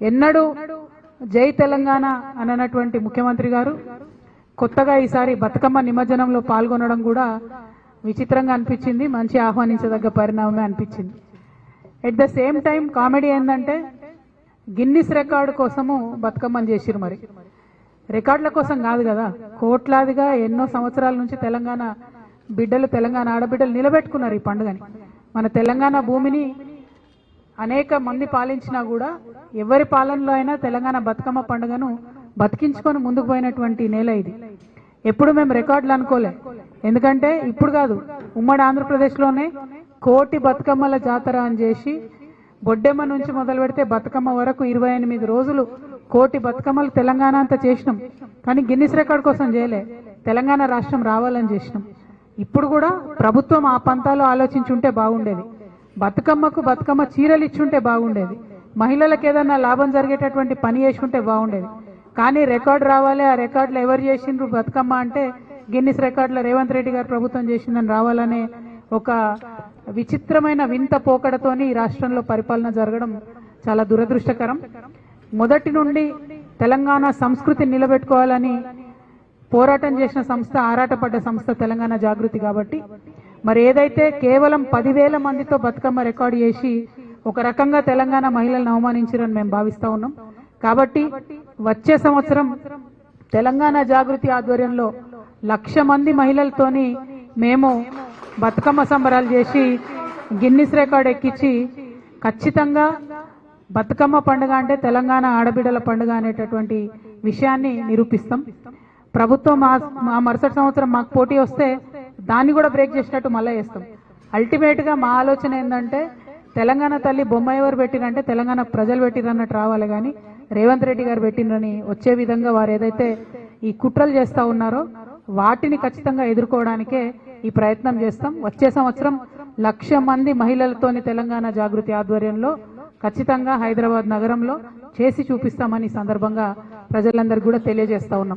ఎన్నడూ జై తెలంగాణ అననటువంటి ముఖ్యమంత్రి గారు కొత్తగా ఈసారి బతుకమ్మ నిమజ్జనంలో పాల్గొనడం కూడా విచిత్రంగా అనిపించింది మంచి ఆహ్వానించదగ్గ పరిణామమే అనిపించింది. At the same time comedy ఏంటంటే గిన్నిస్ రికార్డు కోసము బతుకమ్మని చేసిరు మరి. రికార్డుల కోసం కాదు కదా కోట్లాదిగా ఎన్నో సంవత్సరాల నుంచి తెలంగాణ బిడ్డలు తెలంగాణ ఆడబిడ్డలు నిలబెట్టుకున్నారు ఈ పండుగని. మన తెలంగాణ భూమిని అనేక మంది పాలించినా కూడా ఎవరి పాలనలో అయినా తెలంగాణ బతుకమ్మ పండుగను బతికించుకొని ముందుకు పోయినటువంటి నేల ఇది. ఎప్పుడు మేము రికార్డులు అనుకోలే. ఎందుకంటే ఇప్పుడు కాదు ఉమ్మడి ఆంధ్రప్రదేశ్లోనే కోటి బతుకమ్మల జాతర అని చేసి బొడ్డెమ్మ నుంచి మొదలు పెడితే బతుకమ్మ వరకు ఇరవై ఎనిమిది రోజులు కోటి బతుకమ్మలు తెలంగాణ అంతా చేసినాం. కానీ గిన్నిస్ రికార్డ్ కోసం చేయలే. తెలంగాణ రాష్ట్రం రావాలని చేసినాం. ఇప్పుడు కూడా ప్రభుత్వం ఆ పంతాలు ఆలోచించుంటే బాగుండేది. బతుకమ్మకు బతుకమ్మ చీరలు ఇచ్చుంటే బాగుండేది. మహిళలకు ఏదైనా లాభం జరిగేటటువంటి పని చేసుకుంటే బాగుండేది. కానీ రికార్డు రావాలి ఆ రికార్డులు ఎవరు చేసిండ్రు బతుకమ్మ అంటే గిన్నిస్ రికార్డులో రేవంత్ రెడ్డి గారు ప్రభుత్వం చేసిందని రావాలనే ఒక విచిత్రమైన వింత పోకడతోని ఈ రాష్ట్రంలో పరిపాలన జరగడం చాలా దురదృష్టకరం. మొదటి నుండి తెలంగాణ సంస్కృతి నిలబెట్టుకోవాలని పోరాటం చేసిన సంస్థ ఆరాటపడ్డ సంస్థ తెలంగాణ జాగృతి కాబట్టి మరి ఏదైతే కేవలం పదివేల మందితో బతుకమ్మ రికార్డు చేసి ఒక రకంగా తెలంగాణ మహిళలను అవమానించారని మేము భావిస్తూ ఉన్నాం. కాబట్టి వచ్చే సంవత్సరం తెలంగాణ జాగృతి ఆధ్వర్యంలో లక్ష మంది మహిళలతోని మేము బతుకమ్మ సంబరాలు చేసి గిన్నిస్ రికార్డ్ ఎక్కించి ఖచ్చితంగా బతుకమ్మ పండుగ అంటే తెలంగాణ ఆడబిడ్డల పండుగ అనేటటువంటి విషయాన్ని నిరూపిస్తాం. ప్రభుత్వం మా మా మరుసటి సంవత్సరం మాకు పోటీ వస్తే దాన్ని కూడా బ్రేక్ చేసినట్టు మళ్ళీ వేస్తాం అల్టిమేట్గా మా ఆలోచన ఏంటంటే తెలంగాణ తల్లి బొమ్మ ఎవరు పెట్టిరంటే తెలంగాణ ప్రజలు పెట్టిరన్నట్టు రావాలి కానీ రేవంత్ రెడ్డి గారు పెట్టినని వచ్చే విధంగా వారు ఏదైతే ఈ కుట్రలు చేస్తా ఉన్నారో వాటిని ఖచ్చితంగా ఎదుర్కోవడానికే ఈ ప్రయత్నం చేస్తాం. వచ్చే సంవత్సరం లక్ష మంది మహిళలతోని తెలంగాణ జాగృతి ఆధ్వర్యంలో ఖచ్చితంగా హైదరాబాద్ నగరంలో చేసి చూపిస్తామని సందర్భంగా ప్రజలందరికీ కూడా తెలియజేస్తా ఉన్నాం.